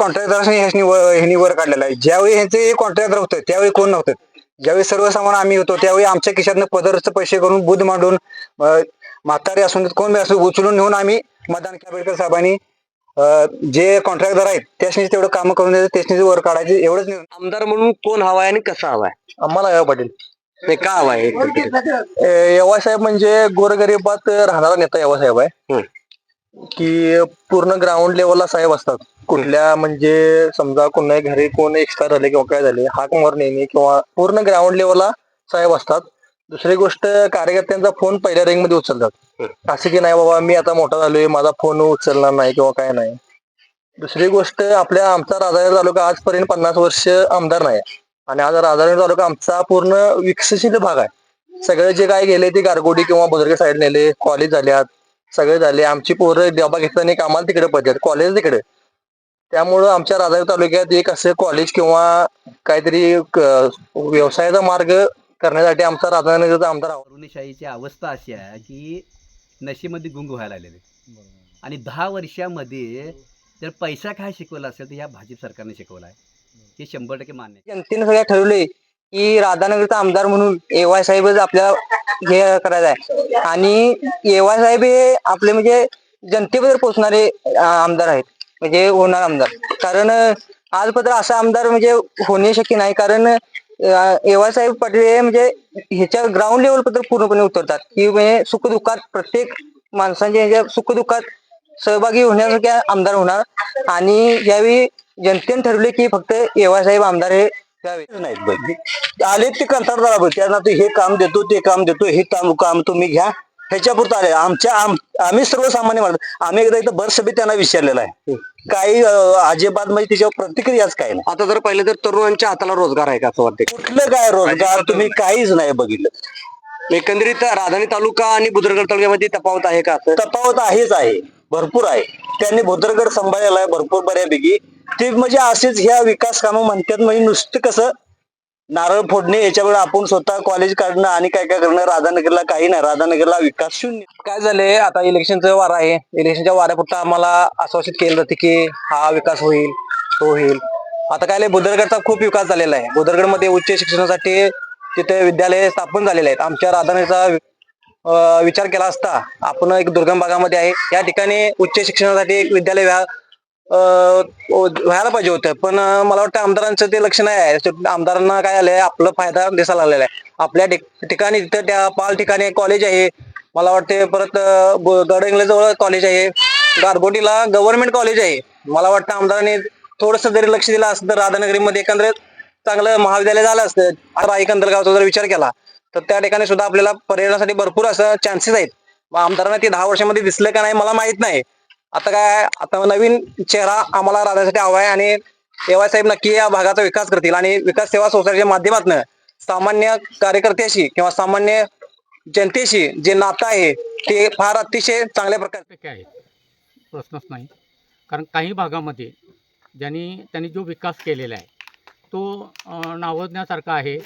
Contractor ह्यानी ह्यानी वर काढलेला आहे. ज्यावेळी ह्यांचे कॉन्ट्रॅक्टर होतं त्यावेळी कोण नव्हतं? ज्यावेळी सर्वसामान्य आम्ही होतो त्यावेळी आमच्या खिशातनं पदरचे पैसे करून बुध मांडून म्हातारे असून कोण बी असू उचलून नेऊन आम्ही मतदान केलं. आंबेडकर साहेबांनी जे कॉन्ट्रॅक्टर आहेत त्यासनी तेवढं काम करून द्यायचं त्यासनी वर काढायचे एवढंच नाही. आमदार म्हणून कोण हवाय आणि कसा हवाय आम्हाला या पाटील. ते का हवाय यवासाहेब म्हणजे गोरगरिबात राहणारा नेता यवासाहेब आहे. हम्म. की पूर्ण ग्राउंड लेवलला साहेब असतात. कुठल्या म्हणजे समजा कोणाही घरी कोण एक्स्ट्रा झाले किंवा काय झाले हाक मार नेणे किंवा पूर्ण ग्राउंड लेवलला साहेब असतात. दुसरी गोष्ट कार्यकर्त्यांचा फोन पहिल्या रिंगमध्ये उचलतात. असं की नाही बाबा मी आता मोठा झालोय माझा फोन उचलणार नाही किंवा काय नाही. दुसरी गोष्ट आपल्या आमचा राजापूर तालुका आजपर्यंत पन्नास वर्ष आमदार नाही. आणि आज राजापूर तालुका आमचा पूर्ण विकसनशील भाग आहे. सगळे जे काय गेले ते गारगोडी किंवा बुजुर्ग साईड नेले कॉलेज झाल्यात सगळे झाले. आमची पोरं डबा घेतल्याने कामाला तिकडे पडतात कॉलेज तिकडे. त्यामुळं आमच्या राजापूर तालुक्यात एक असं कॉलेज किंवा काहीतरी व्यवसायाचा मार्ग करण्यासाठी आमचा राधानगरचा आमदार. तरुणशाहीची अवस्था अशी आहे की नशेमध्ये गुंग व्हायला लागलेले आणि दहा वर्षामध्ये जर पैसा काय शिकवला असेल तर ह्या भाजप सरकारने शिकवला आहे हे शंभर टक्के मान्य आहे. जनतेने सगळ्या ठरवले की राधानगरचा आमदार म्हणून एवाय साहेबच आपल्याला हे करायचं आहे आणि एवाय साहेब हे आपले म्हणजे जनतेबद्दल पोचणारे आमदार आहेत म्हणजे होणार आमदार. कारण आजपत्र असा आमदार म्हणजे होणे शक्य नाही. कारण एवाय साहेब पाटील हे म्हणजे ह्याच्या ग्राउंड लेवल पत्र पूर्णपणे उतरतात. की म्हणजे सुखदुःखात प्रत्येक माणसांच्या म्हणजे ह्याच्या सुखदुःखात सहभागी होण्यासारखे आमदार होणार. आणि यावेळी जनतेने ठरवले की फक्त एवाय साहेब आमदार हे नाहीत आले ते कंत्राटदार बघ त्यांना हे काम देतो ते काम देतो हे काम काम तुम्ही घ्या. ह्याच्यापुरतं आले आमच्या आम- आम्ही सर्वसामान्य माणूस आम्ही एकदा इथं बरसभेत त्यांना विचारलेलं आहे. काही अं, अजिबात म्हणजे त्याच्यावर प्रतिक्रियाच काही नाही. आता जर पाहिलं तर तरुणांच्या हाताला रोजगार आहे का असं वाटतं कुठलं काय रोजगार? तुम्ही काहीच नाही बघितलं. एकंदरीत राधानी तालुका आणि बुद्रगड तालुक्यामध्ये तफावत आहे का असं? तफावत आहेच आहे. भरपूर आहे. त्यांनी भोदरगड सांभाळलेला आहे भरपूर बऱ्यापैकी. ते म्हणजे असेच ह्या विकास कामं म्हणतात म्हणजे नुसतं कसं नारळ फोडणे याच्यावर आपण स्वतः कॉलेज काढणं आणि काय काय करणं राधानगरला काही नाही. राधानगरला विकास शून्य. काय झालंय? आता इलेक्शनचं वारा आहे. इलेक्शनच्या वाऱ्यापुरतं आम्हाला आश्वासित केलं जाते की हा विकास होईल तो होईल. आता काय बुदरगडचा खूप विकास झालेला आहे. बुदरगडमध्ये उच्च शिक्षणासाठी तिथे विद्यालय स्थापन झालेले आहेत. आमच्या राधानगरचा विचार केला असता आपण एक दुर्गम भागामध्ये आहे. या ठिकाणी उच्च शिक्षणासाठी एक विद्यालय व्हायला पाहिजे होतं. पण मला वाटतं आमदारांचं ते लक्ष नाही आहे. आमदारांना काय आलंय आपलं फायदा दिसायला लागलेला आहे. आपल्या ठिकाणी तिथं त्या पाल ठिकाणी कॉलेज आहे. मला वाटते परत गडंगल्याजवळ कॉलेज आहे. गारगोटीला गव्हर्नमेंट कॉलेज आहे. मला वाटतं आमदारांनी थोडस जरी लक्ष दिलं असतं तर राधानगरीमध्ये एकंदरीत चांगलं महाविद्यालय झालं असतं. आता एकंदरगावचा जर विचार केला तर त्या ठिकाणी सुद्धा आपल्याला पर्यटनासाठी भरपूर असं चान्सेस आहेत. आमदारांना ते दहा वर्षामध्ये दिसलं का नाही मला माहीत नाही. आता काय आता नवीन चेहरा आम्हाला राहण्यासाठी हवा आहे आणि एवाय साहेब नक्की या भागाचा विकास करतील आणि विकास सेवा सोसायटीच्या माध्यमातून सामान्य कार्यकर्त्याशी किंवा सामान्य जनतेशी जे नातं आहे ते फार अतिशय चांगल्या प्रकारे आहे. प्रश्नच नाही. कारण काही भागामध्ये ज्यांनी त्यांनी जो विकास केलेला आहे तो नावजण्यासारखा आहे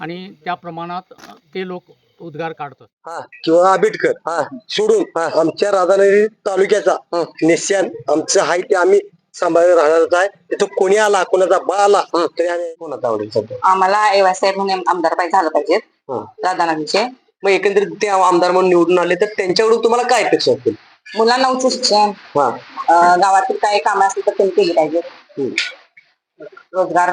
आणि त्या प्रमाणात ते लोक उद्गार काढतात हा किंवा आंबेडकर हा सोडून आमच्या राधानगरी तालुक्याचा निश्चय आमचं आहे ते आम्ही सांभाळून राहणारच आहे तिथं कोणी आला कोणाचा बा आला तरी आम्ही कोणाचा आवडेल सध्या? आम्हाला एवासाहेब म्हणून आमदार पाहिजे झालं पाहिजेत हं. राधानगरचे. मग एकंदरीत ते आमदार म्हणून निवडून आले तर त्यांच्याकडून तुम्हाला काय अपेक्षा असतील? मुलांना उच्च शिक्षण. हा. अं, गावातील काही कामं असतील तर त्यांनी केली पाहिजेत. रोजगार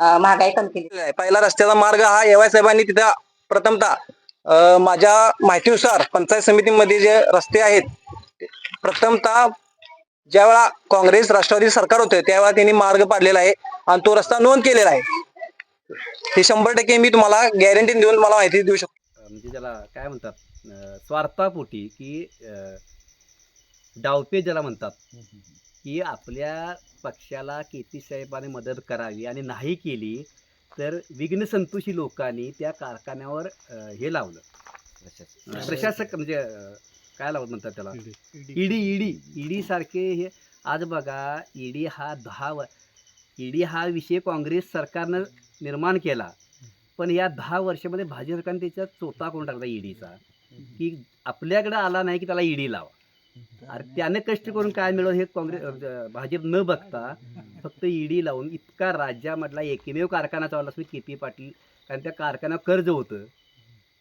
अं, महागाई कमी केली. आहे. पहिला रस्त्याचा मार्ग हा एवाय साहेबांनी तिथं प्रथमतः माझ्या माहितीनुसार पंचायत समितीमध्ये जे रस्ते आहेत प्रथमतः ज्यावेळा काँग्रेस राष्ट्रवादी सरकार होते त्यावेळा त्यांनी मार्ग पाडलेला आहे आणि तो रस्ता नोंद केलेला आहे. हे शंभर टक्के मी तुम्हाला गॅरंटी देऊन मला माहिती देऊ शकतो. म्हणजे त्याला काय म्हणतात स्वार्थापोटी की अं, डावपे ज्याला म्हणतात की आपल्या पक्षाला केती साहेबाने मदत करावी आणि नाही केली तर विघ्नसंतोषी लोकांनी त्या कारखान्यावर अं, हे लावलं. अं, प्रशासक म्हणजे अं, काय लावत म्हणतात त्याला? ईडी. ईडी ईडी सारखे हे आज बघा ईडी हा दहा व ईडी हा विषय काँग्रेस सरकारनं निर्माण केला. पण या दहा वर्षामध्ये भाजप सरकारने त्याच्यात चोथा करून टाकला ईडीचा? की आपल्याकडे आला नाही की त्याला ईडी लावा. अरे त्याने कष्ट करून काय मिळवलं हे काँग्रेस भाजप न बघता फक्त ईडी लावून इतका राज्यामधला एकमेव कारखाना चालला असतो के पी पाटील. कारण त्या कारखान्यावर कर्ज होतं.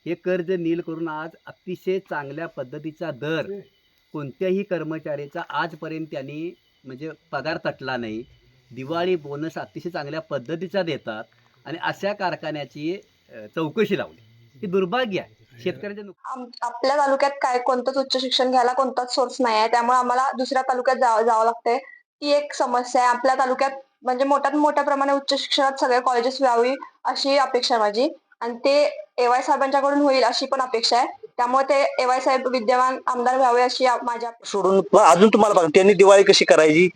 हे कर्ज नील करून आज अतिशय चांगल्या पद्धतीचा दर कोणत्याही कर्मचाऱ्याचा आजपर्यंत त्यांनी म्हणजे पगार तटला नाही. दिवाळी बोनस अतिशय चांगल्या पद्धतीचा देतात आणि अशा कारखान्याची चौकशी लावली. ही दुर्भाग्य आहे. आम- आपल्या तालुक्यात काय कोणतंच उच्च शिक्षण घ्यायला कोणताच सोर्स नाही आहे त्यामुळे आम्हाला दुसऱ्या तालुक्यात जावं जावं लागतंय. ती एक समस्या आहे. आपल्या तालुक्यात म्हणजे मोठ्यात मोठ्या प्रमाणे उच्च शिक्षणात सगळे कॉलेजेस व्हावी अशी अपेक्षा आहे माझी. आणि ते ए वाय साहेबांच्याकडून होईल अशी पण अपेक्षा आहे. त्यामुळे ते ए वाय साहेब विद्यमान आमदार व्हावे अशी आ- माझी अपेक्षा सोडून मग अजून तुम्हाला बघा त्यांनी दिवाळी कशी करायची?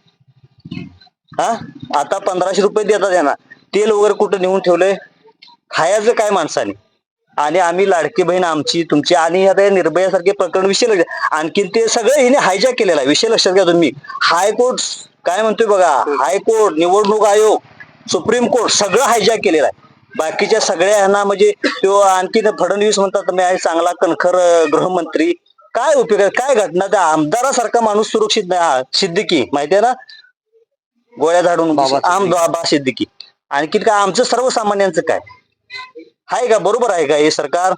हा? आता पंधराशे रुपये देतात यांना. तेल वगैरे कुठं नेऊन ठेवलंय? खायचं काय माणसाने? आणि आम्ही लाडकी बहीण आमची तुमची आणि आता या निर्भयासारखे प्रकरण विषय लक्ष आणखीन ते सगळं हिने हायजॅक केलेला आहे. विषय लक्षात घ्या तुम्ही. हायकोर्ट काय म्हणतोय बघा हायकोर्ट निवडणूक आयोग सुप्रीम कोर्ट सगळं हायजॅक केलेलं आहे. बाकीच्या सगळ्या ह्यांना म्हणजे तो आणखीन फडणवीस म्हणतात मी आहे चांगला कणखर गृहमंत्री. काय उपयोग आहे? काय घटना? त्या आमदारासारखा माणूस सुरक्षित नाही. हा, सिद्दीकी माहितीये ना? गोळ्या झाडून बाबा आम बाबा सिद्दीकी. आणखी काय? आमचं सर्वसामान्यांचं काय? आहे का? बरोबर आहे का हे सरकार?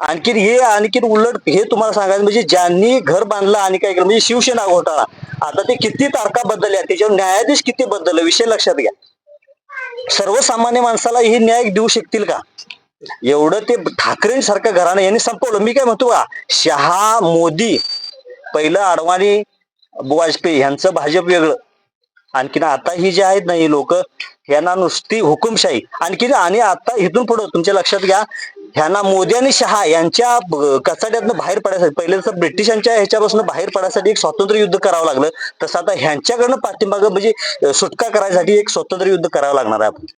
आणखीन हे आणखीन उलट हे तुम्हाला सांगायचं म्हणजे ज्यांनी घर बांधलं आणि काय केलं म्हणजे शिवसेना घोटाळा. आता ते किती तारखा बदलल्या त्याच्यावर न्यायाधीश किती बदलले? विषय लक्षात घ्या. सर्वसामान्य माणसाला हे न्याय देऊ शकतील का? एवढं ते ठाकरेंसारखं घराणं यांनी संपवलं. मी काय म्हणतो का शहा मोदी पहिलं अडवाणी वाजपेयी ह्यांचं भाजप वेगळं. आणखीन आता ही जे आहेत ना ही लोक यांना नुसती हुकुमशाही. आणखीन आणि आता इथून पुढं तुमच्या लक्षात घ्या ह्यांना मोदी आणि शहा यांच्या ब- कचाट्यातनं बाहेर पडायसाठी पहिले तर ब्रिटिशांच्या ह्याच्यापासून बाहेर पडायसाठी एक स्वातंत्र्य युद्ध करावं लागलं. तसं आता ह्यांच्याकडनं पाठिंबा म्हणजे सुटका करायसाठी एक स्वातंत्र्य युद्ध करावं लागणार आहे आपण.